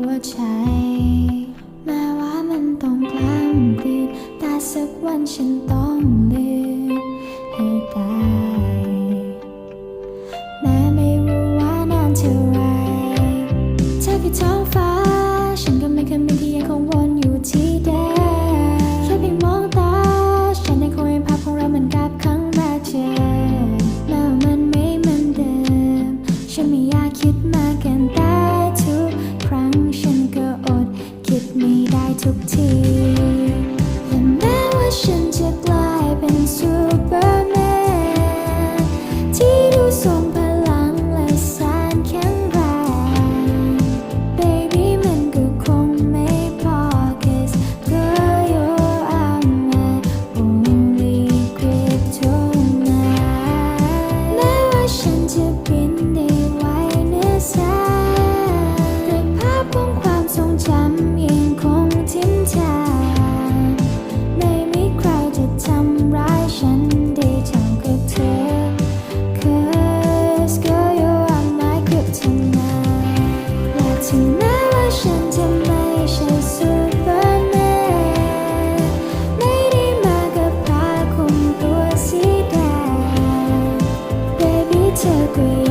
หัวใจ แม้ว่ามันต้องกล้ามกลืนแต่สักวันฉันต้องลืมให้ได้ 送 agree